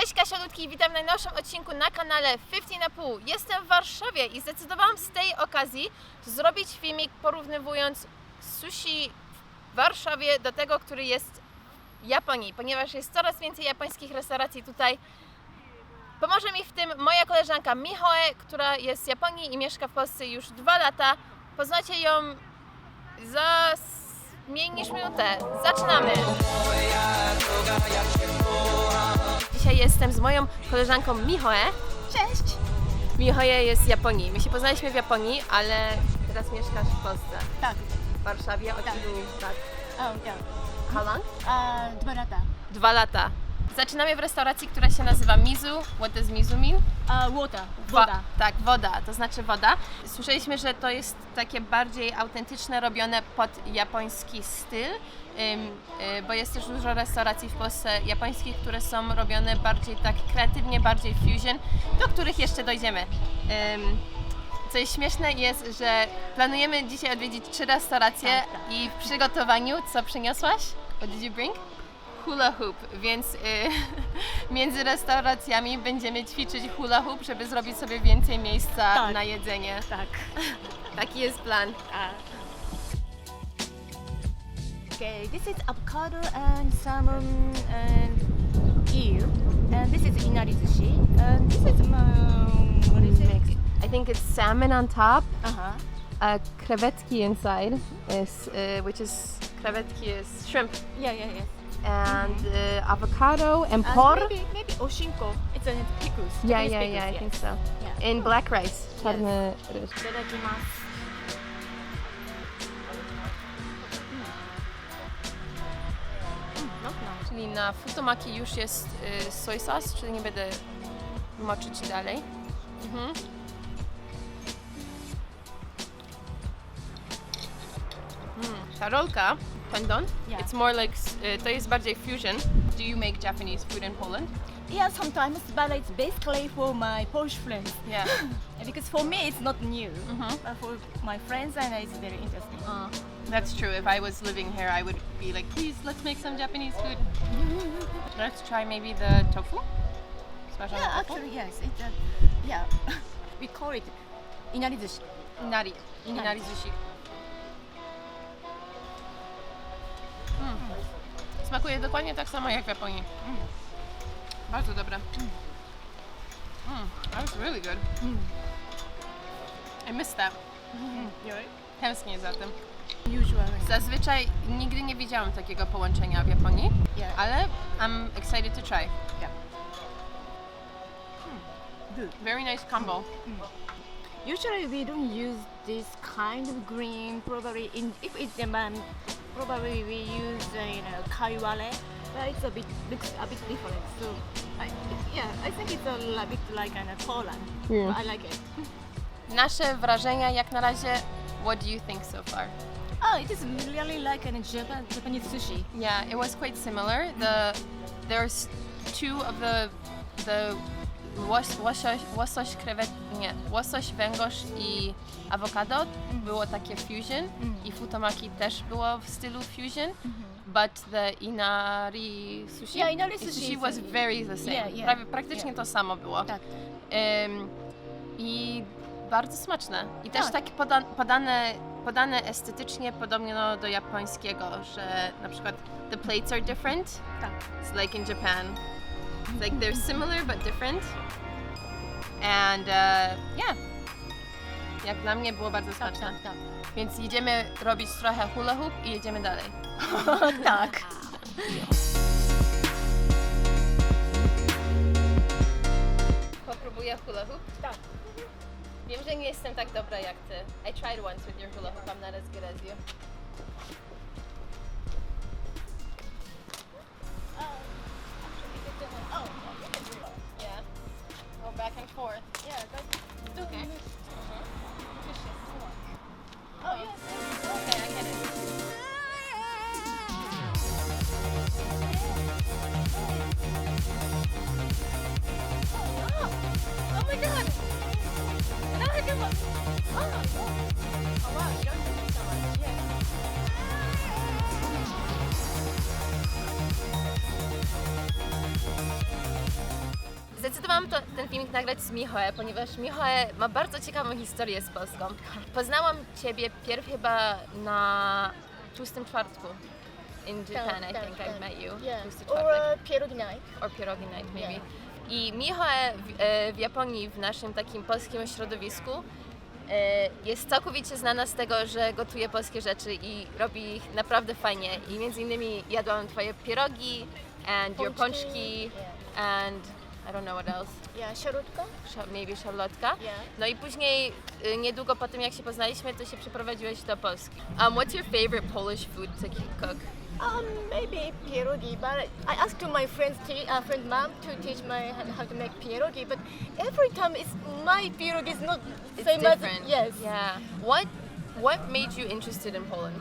Cześć Kasiolutki, witam w najnowszym odcinku na kanale 50 na pół. Jestem w Warszawie i zdecydowałam z tej okazji zrobić filmik porównując sushi w Warszawie do tego, który jest w Japonii, ponieważ jest coraz więcej japońskich restauracji tutaj. Pomoże mi w tym moja koleżanka Mihoe, która jest z Japonii i mieszka w Polsce już dwa lata. Poznacie ją za mniej niż minutę. Zaczynamy! Dzisiaj jestem z moją koleżanką Mihoe. Cześć! Mihoe jest z Japonii. My się poznaliśmy w Japonii, ale teraz mieszkasz w Polsce. Tak. W Warszawie od Tak. ilu lat? Oh. How long? A, dwa lata. Dwa lata. Zaczynamy w restauracji, która się nazywa Mizu. What does Mizu mean? A, woda. Wa- Woda. tak, woda, to znaczy woda. Słyszeliśmy, że to jest takie bardziej autentyczne, robione pod japoński styl, ym, y, bo jest też dużo restauracji w Polsce japońskich, które są robione bardziej tak kreatywnie, bardziej fusion, do których jeszcze dojdziemy. Ym, co jest śmieszne jest, że planujemy dzisiaj odwiedzić trzy restauracje Tak, tak. i w przygotowaniu co przyniosłaś? What did you bring? Hula hoop, więc y, między restauracjami będziemy ćwiczyć hula hoop, żeby zrobić sobie więcej miejsca Tak. na jedzenie. Tak. Taki jest plan. A. Okay, this is avocado and salmon and eel. And this is inari sushi. And this is um, what is it? Mixed. I think it's salmon on top, Uh-huh. uh, krewetki inside, is, uh, which is krewetki is shrimp, Yeah, yeah, yeah and uh, avocado and por. Maybe, maybe oshinko. It's a pickles. yeah, yeah, pickles, yeah, I think so. Yeah. And black rice. Czarny ryż. Czyli na futomaki już jest y, soy sauce, czyli nie będę moczyć dalej. Mhm. Mm, Ta rolka tendon, Yeah. it's more like, y, to jest bardziej fusion. Do you make Japanese food in Poland? Yeah, sometimes, but it's basically for my Polish friends. Yeah. Because for me, it's not new. Mhm. But for my friends, and it's very interesting. Uh, that's true. If I was living here, I would be like, please, let's make some Japanese food. Let's try maybe the tofu. Yeah, tofu? actually, yes. It's a, yeah. we call it inari sushi. Inari. Inari. Inari sushi. Smakuje dokładnie tak samo jak w Japonii. Mm. Bardzo dobre. Mm. That was really good. Mm. I missed that. Tęsknię za tym. Usually. Zazwyczaj nigdy nie widziałam takiego połączenia w Japonii, Yeah. ale I'm excited to try. Yeah. Good. Very nice combo. Usually we don't use this kind of green. Probably in if it's um, probably we use uh, you know kaiwale, but it's a bit looks a bit different. So I, yeah, I think it's a li- bit like an of Poland. Yeah. But I like it. Nasze wrażenia jak na razie, what do you think so far? Oh, it is really like a Japan, Japanese sushi. Yeah, it was quite similar. The there's two of the the łos, łosoś, łosoś krewet, nie, łosoś, węgorz i awokado było takie fusion i futomaki też było w stylu fusion. But the inari sushi, Yeah, inari sushi is- was very the same. Yeah, yeah, Prawie praktycznie to samo było. Tak. Ym, I bardzo smaczne. I też Tak. takie poda, podane, podane estetycznie podobno do japońskiego, że na przykład the plates are different. Tak. It's like in Japan. It's like they're similar but different. And uh, yeah. Jak dla mnie było bardzo Tak, smaczne. tak, tak. Więc idziemy robić trochę hula hoop i jedziemy dalej. tak. Popróbuję hula hoop. Tak. Wiem, że nie jestem tak dobra jak ty. I tried once with your hula hoop. I'm not as good as you. oh. Yeah. Go back and forth. Yeah, go. Okay. Ten filmik nagrać z Michoe, ponieważ Michoe ma bardzo ciekawą historię z Polską. Poznałam Ciebie pierw chyba na tłustym czwartku. In Japan, I think I met you. Yeah. Tłusty Or czwartek. uh, pierogi night. Or pierogi night, maybe. Yeah. I Michoe w, e, w Japonii, w naszym takim polskim środowisku, e, jest całkowicie znana z tego, że gotuje polskie rzeczy i robi ich naprawdę fajnie. I między innymi jadłam Twoje pierogi and your Pączki, pączki and I don't know what else. Yeah, sharutka. Sza- maybe szarlotka. Yeah. No i później, y, niedługo po tym jak się poznaliśmy, to się przeprowadziłeś do Polski. Um, what's your favorite Polish food to cook? Um, maybe pierogi, but I asked to my friend's te- uh, friend mom to teach me how- how to make pierogi, but every time it's my pierogi is not It's same as different. yes. Yeah. What What made you interested in Poland?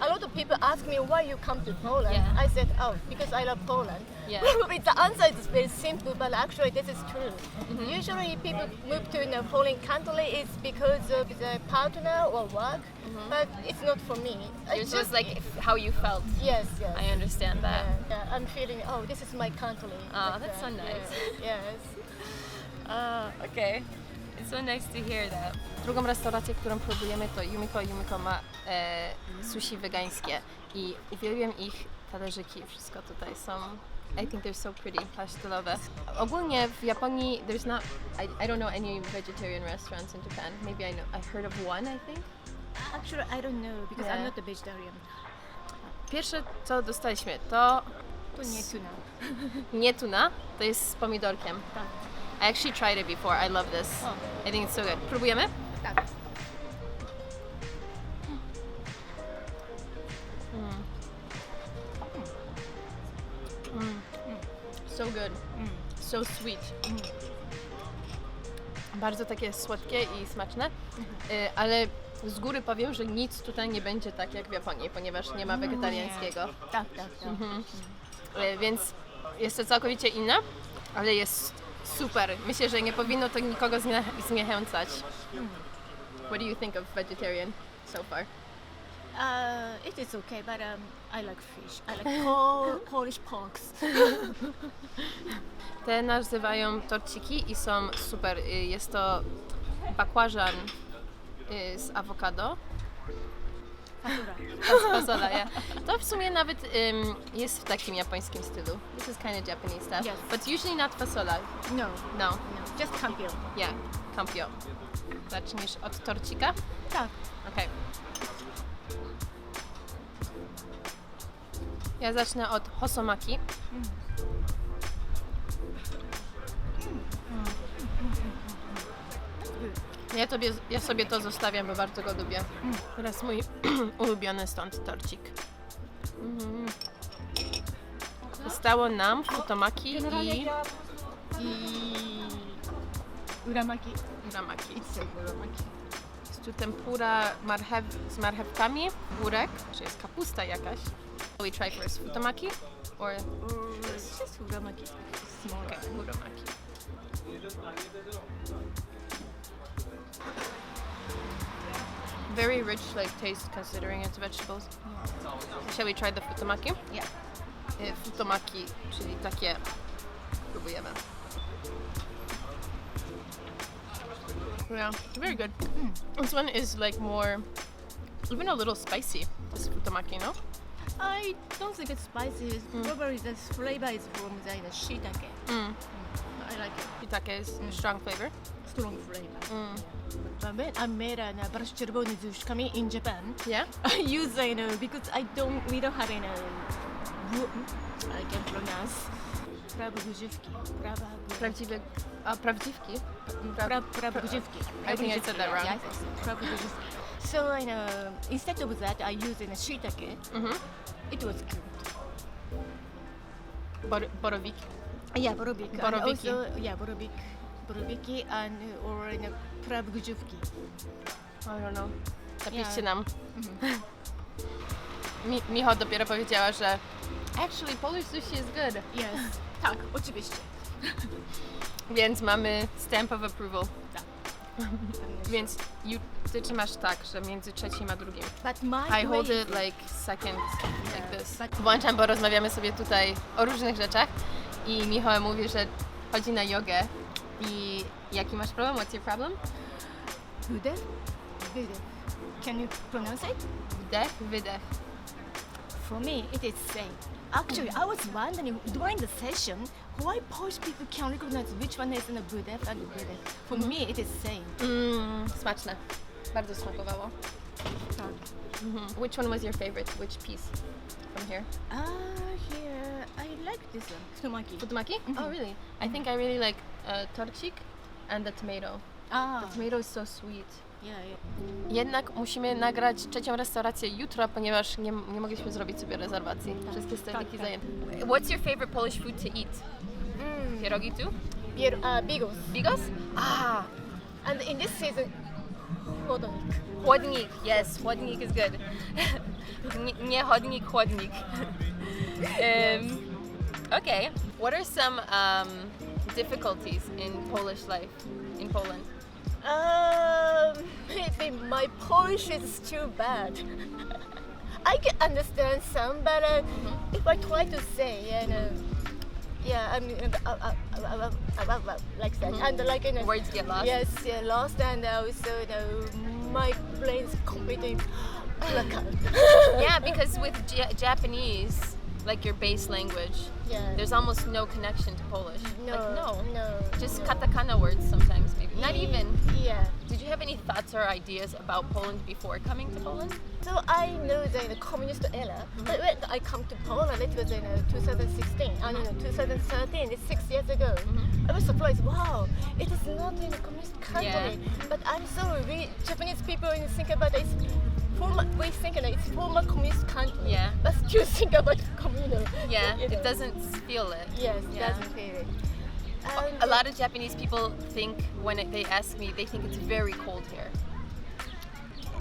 A lot of people ask me why you come to Poland. Yeah. I said, oh, because I love Poland. Yeah. Probably the answer is very simple, but actually this is true. Mm-hmm. Usually people move to the Poland country is because of the partner or work, but it's not for me. It's just like how you felt. yes, yes. I understand that. Yeah, yeah, I'm feeling, oh, this is my country. Oh, like that's so nice. Yeah, yes. Uh, okay. So nice to hear that. Drugą restaurację, którą próbujemy to Yumiko. Yumiko ma e, sushi wegańskie i uwielbiam ich talerzyki. Wszystko tutaj są. I think they're so pretty, pasztelowe. Ogólnie w Japonii there's not, I, I don't know any vegetarian restaurants in Japan. Maybe I know, I heard of one, I think. Actually, I don't know because Yeah. I'm not a vegetarian. Pierwsze co dostaliśmy to To nie tuna. nie tuna, to jest z pomidorkiem. Tak. I actually tried it before, I love this. O. I think it's so good. Próbujemy? Tak. So good. So sweet. Bardzo takie słodkie i smaczne, Y, ale z góry powiem, że nic tutaj nie będzie tak jak w Japonii, ponieważ nie ma wegetariańskiego. Tak, tak, tak. Y, Więc jest to całkowicie inne, ale jest super. Myślę, że nie powinno to nikogo znie- zniechęcać. What do you think of vegetarian so far? Uh, it is okay, but um, I like fish. I like Pol- Polish porks. Te nazywają torciki i są super. Y, Jest to bakłażan y, z awokado. Fas- Fasola, yeah. To w sumie nawet ym, jest w takim japońskim stylu. This is kind of Japanese stuff. Yes. But usually not fasola. No, No. no, just kampion. Yeah. Kampio. Zaczniesz od torcika? Tak. Okej. Ja zacznę od hosomaki. Ja, tobie, ja sobie to zostawiam, bo bardzo go lubię. Teraz mój ulubiony stąd torcik. Mhm. Zostało nam futomaki i I uramaki. uramaki. It's a uramaki. Jest tu tempura marchew, z marchewkami, górek, czy jest kapusta jakaś. We try first futomaki or it's just uramaki. Small. okay, uramaki. Very rich like taste considering it's vegetables. Shall we try the futomaki? Yeah. Y, Futomaki, czyli takie próbujemy. Yeah, very good. Hmm. This one is like more, even a little spicy. This futomaki, no? I don't think it's spicy. Hmm. Probably the flavor is from the shiitake. Mm. I like it. Shiitake is strong flavor. Strong flavor. Mm. But when I made an uh, z uszkami in Japan, Yeah? I use you know because I don't we don't have any I can pronounce. Prawa Prawdziwe, a prawdziwki? pra. I think I said that wrong. Yeah, I. So you know, instead of that, I use in a shiitake. Mhm. It was good. Bor borowiki. Yeah, borobik. And also, yeah, borobik. Borobiki and or you know, prawogórzywki. I don't know. Napiszcie Yeah. nam. Mi Micho dopiero powiedziała, że actually Polish sushi is good. Yes. tak, oczywiście. Więc mamy stamp of approval. Tak. Więc you, ty trzymasz tak, że między trzecim a drugim. But my I hold it like second, like this. but- Włączam, bo rozmawiamy sobie tutaj o różnych rzeczach i Michał mówi, że chodzi na jogę i jaki masz problem? What's your problem? Bude? Bude. Can you pronounce it? Wdech, wydech. For me, it is same. Actually, I was wondering during the session why Polish people can recognize which one is in the Budef and Budef. For me, it is same. Mmm, smaczne. Bardzo smakowało. Mhm. Which one was your favorite? Which piece from here? Ah, here I like this one. Futomaki. Futomaki? Mhm. Oh, really? I think I really like uh, torcik and the tomato. Ah, The tomato is so sweet. yeah, yeah. Jednak musimy nagrać trzecią restaurację jutro, ponieważ nie, nie mogliśmy zrobić sobie rezerwacji. Wszystkie stoliki tak. zajęte. What's your favorite Polish food to eat? Mm. Pierogi too? Bier, uh, bigos. Bigos? Ah, And in this season, Hodonik. chłodnik. Yes, chłodnik is good. nie, nie chodnik, chłodnik. um, okay. What are some um, difficulties in Polish life in Poland? Um, maybe my Polish is too bad. I can understand some, but uh, if I try to say, and uh, yeah, I mean, uh, uh, uh, uh, uh, uh, uh, like that, and like you know, Words get lost. Yes, yeah, lost, and also you know, my brain's completely blackout. Yeah, because with Ja- Japanese, like your base language, yeah. there's almost no connection to Polish. no, Like, no. no, Just no. katakana words sometimes, maybe. Not even. Yeah. Did you have any thoughts or ideas about Poland before coming to Poland? So I know the communist era, mm-hmm. but when I come to Poland, it was in uh, 2016. I don't know, uh-huh. 2013. It's six years ago. Mm-hmm. I was surprised. Wow, it is not in a communist country. Yeah. But I'm sorry, we Japanese people think about it, it's former. We think it's former communist country. Yeah. But still think about communal. Yeah, you know. it doesn't feel it. Yes, Yeah. doesn't feel it. And A lot of Japanese people think when it, they ask me, they think it's very cold here.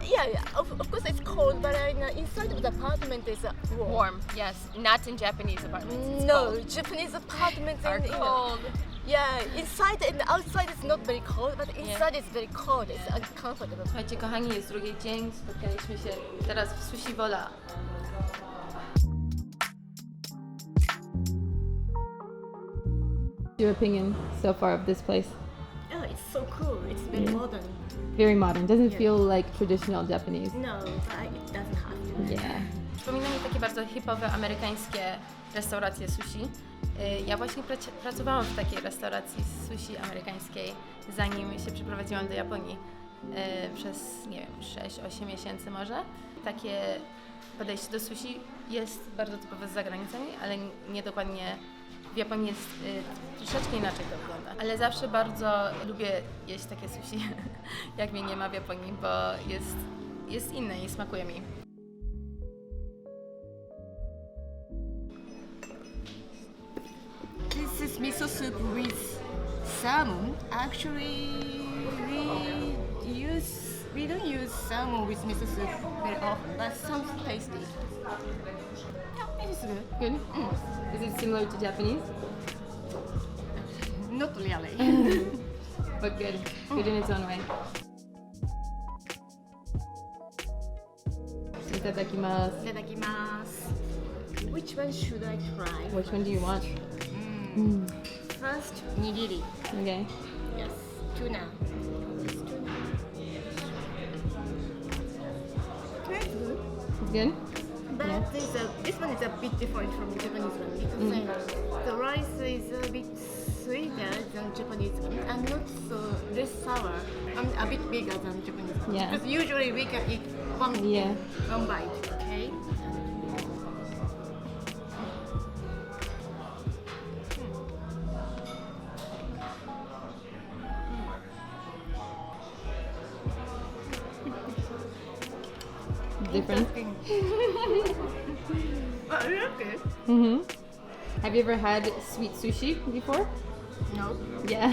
Yeah, yeah. Of, of course it's cold, but uh, inside of the apartment is uh, warm. Warm, yes. Not in Japanese apartments. No, cold. Japanese apartments Are in, you know, cold. Yeah, inside and outside is not very cold, but inside is very cold. It's uncomfortable. Słuchajcie, kochani, jest drugi dzień. Spotkaliśmy się teraz w Sushi Wola. your opinion so far of this place? Oh, it's so cool. It's very mm-hmm. modern. Very modern. Doesn't Yeah. feel like traditional Japanese. No, but it doesn't have to. Yeah. Przypomina mi takie bardzo hipowe, amerykańskie restauracje sushi. Y, Ja właśnie prac- pracowałam w takiej restauracji sushi amerykańskiej, zanim się przeprowadziłam do Japonii y, przez, nie wiem, 6-8 miesięcy może. Takie podejście do sushi jest bardzo typowe za granicami, ale nie dokładnie w Japonii jest y, troszeczkę inaczej to wygląda. Ale zawsze bardzo lubię jeść takie sushi, jak mnie nie ma w Japonii, bo jest, jest inne i smakuje mi. This miso soup with salmon. Actually, we use we don't use salmon with miso soup very often, but sounds tasty. Yeah, it is good. Good. Mm. Is it similar to Japanese? Not really. But good. Good in its own way. Mm. Itadakimasu. Itadakimasu. Which one should I try? Which one do you want? First, nigiri. Okay. Yes, tuna. It's tuna. Tuna good. It's good? But Yeah. this, uh, this one is a bit different from the Japanese one because uh, the rice is a bit sweeter than Japanese one and not so less sour and a bit bigger than Japanese one. Yeah. Because usually we can eat one, Yeah. one bite. Mm-hmm. Have you ever had sweet sushi before? No. Yeah.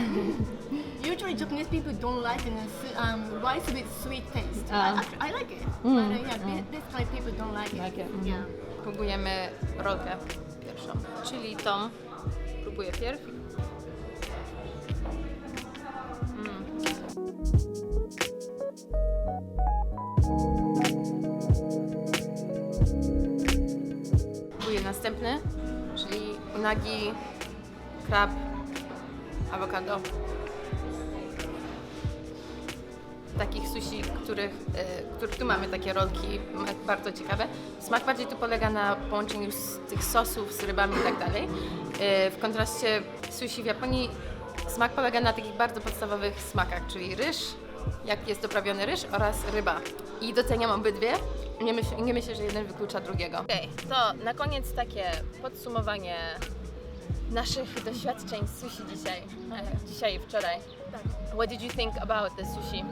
Usually Japanese people don't like in a su- um, rice with sweet taste. I, Ah. actually, I like it. Mm, But uh, yeah, this, this type people don't like it. Like it, mhm. Yeah. Próbujemy rolkę pierwszą, czyli tą. Próbuję pierw. Mm. Następny, czyli unagi, krab awokado. Takich sushi, których, e, których tu mamy takie rolki bardzo ciekawe. Smak bardziej tu polega na połączeniu z tych sosów z rybami i tak dalej. E, W kontraście sushi w Japonii smak polega na takich bardzo podstawowych smakach, czyli ryż, jak jest doprawiony ryż oraz ryba. I doceniam obydwie. Nie, myśl, nie myślę, że jeden wyklucza drugiego. Okej, to na koniec takie podsumowanie naszych doświadczeń z sushi dzisiaj. E, dzisiaj i wczoraj. What did you think about the sushi?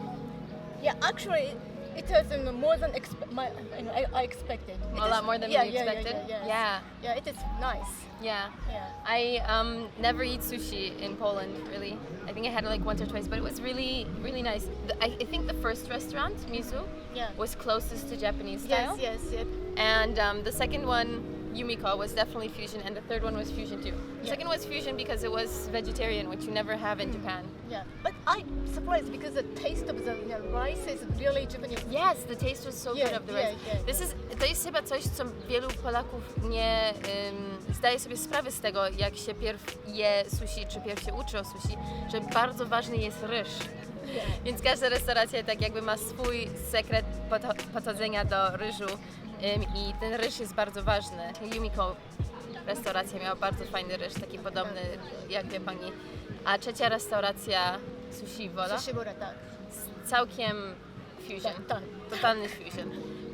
Yeah, actually, it was you know, more than expe- my, you know, I, I expected. It A lot more than yeah, we yeah, expected? Yeah, yeah, Yeah. yeah, it is nice. Yeah. Yeah. I um, never eat sushi in Poland, really. I think I had it like once or twice, but it was really, really nice. The, I, I think the first restaurant, Mizu, Yeah. was closest to Japanese style. Yes, yes, yes. And um, the second one, Yumiko, was definitely fusion, and the third one was fusion too. The Yeah. second was fusion because it was vegetarian, which you never have in Japan. Yeah. But I'm surprised because the taste of the rice is really Japanese. Yes, the taste was so Yeah, good of the yeah, rice. yeah. This is, to jest chyba coś, co wielu Polaków nie ym, zdaje sobie sprawy z tego, jak się pierw je sushi, czy pierw się uczy o sushi, że bardzo ważny jest ryż. Więc każda restauracja tak jakby ma swój sekret podcho- podchodzenia do ryżu i ten ryż jest bardzo ważny. Yumiko restauracja miała bardzo fajny ryż, taki podobny jak w Japonii. A trzecia restauracja Sushi Wola Sushi bora, tak. całkiem fusion. Tak, tak. Totalny fusion.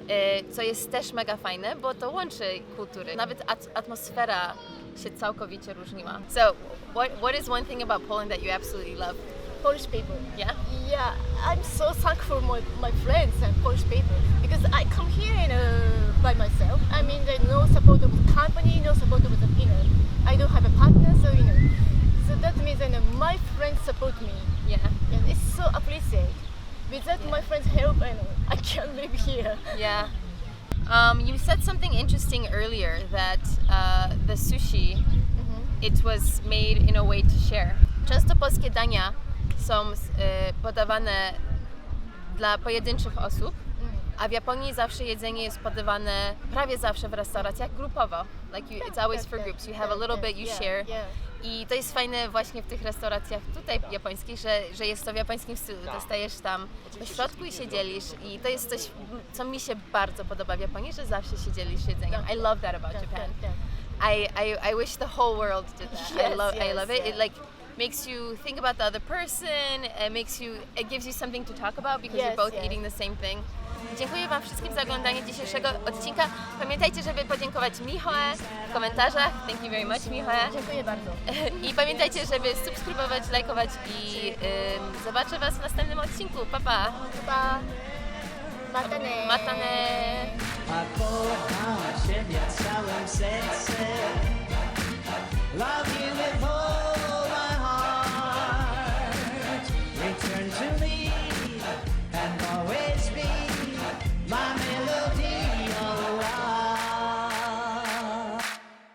E, Co jest też mega fajne, bo to łączy kultury. Nawet at- atmosfera się całkowicie różniła. So, what, what is one thing about Poland that you absolutely love? Polish people. Yeah? Yeah, I'm so thankful my my friends and Polish people because I come here know, by myself. I mean, there's no support of the company, no support of the you know. I don't have a partner, so you know. So that means you know, my friends support me, Yeah. and it's so appreciated. Without my friends' help, you know, I can't live here. Yeah. Um, you said something interesting earlier that uh, the sushi, it was made in a way to share. Często polskie dania są e, podawane dla pojedynczych osób, a w Japonii zawsze jedzenie jest podawane prawie zawsze w restauracjach grupowo. Like you, it's always for groups. You have a little bit, you share. I to jest fajne właśnie w tych restauracjach tutaj japońskich, że, że jest to w japońskim stylu. Dostajesz tam po środku i się dzielisz i to jest coś, co mi się bardzo podoba w Japonii, że zawsze się dzielisz jedzeniem. I love that about Japan. I, I, I wish the whole world did that. I I love it. It like makes you think about the other person. It makes you it gives you something to talk about because you're Yes, both yes. eating the same thing. Dziękuję Wam wszystkim za oglądanie dzisiejszego odcinka. Pamiętajcie, żeby podziękować Michale w komentarzach. Thank you very much, Michale. Dziękuję bardzo. I pamiętajcie, żeby subskrybować, lajkować i ym, zobaczę Was w następnym odcinku. Pa, pa! Pa. Matane. Matane! A kocham Ciebie całym sercem Love turn to me and always be my melody.